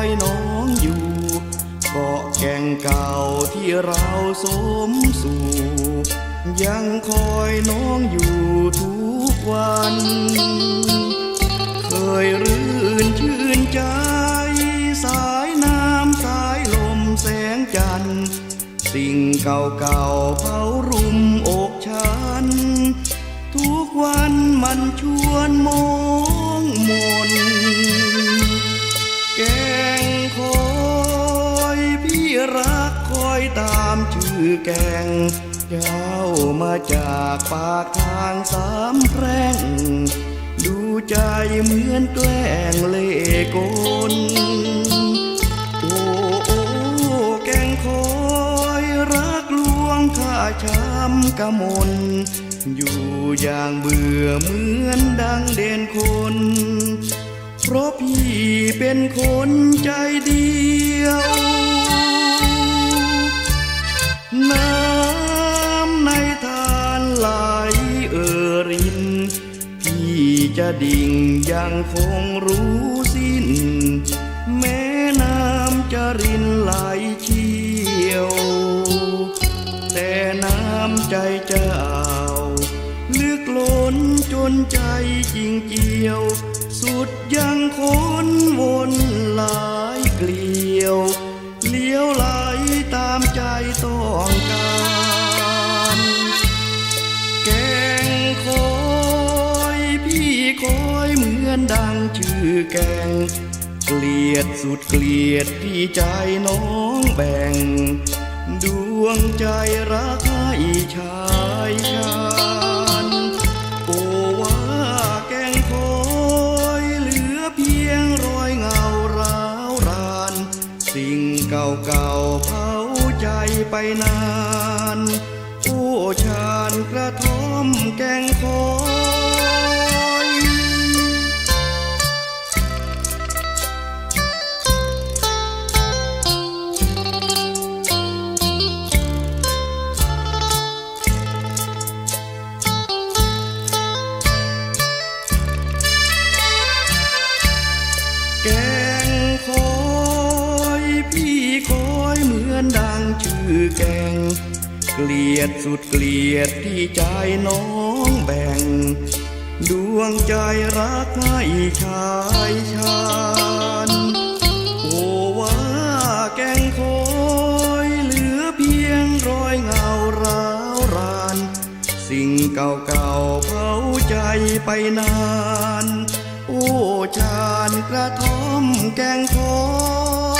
อยน้องอยู่เกาะแก่งเก่าที่เราสมสู่ ยังคอยน้องอยู่ทุกวัน เคยรื่นชื่นใจ สายน้ำสายลมแสงจันทร์สิ่งเก่าๆเผารุมอกฉัน ทุกวันมันชวนมองมนแยตามชื่อแกงเจ้ามาจากปากทางสามแพร่ง ดูใจเหมือนแกล้งเล่กลโอ้โอ้แกงคอยรักลวงข้าช้ำกะมนอยู่อย่างเบื่อเหมือนดังเด่นคนเพราะพี่เป็นคนใจเดียว จะดิ่งยังคงรู้สิ้น แม้น้ำจะรินไหลเชี่ยว แต่น้ำใจเจ้าลึกล้นจนใจจริงเจียว ดังชื่อแกง เกลียดสุดเกลียดที่ใจน้องแบ่ง ดวงใจรักให้ชายชานโอว่าแกงคอยเหลือเพียงรอยเงาร้าวราน สิ่งเก่าๆเผาใจไปนาน แกง เกลียดสุดเกลียดที่ใจน้องแบ่ง ดวงใจรักให้ชายชานโอ้ว่าแกงคอยเหลือเพียงรอยเงาร้าวราน สิ่งเก่าๆเผาใจไปนาน โอ้ชาญกระทอมแกงคอย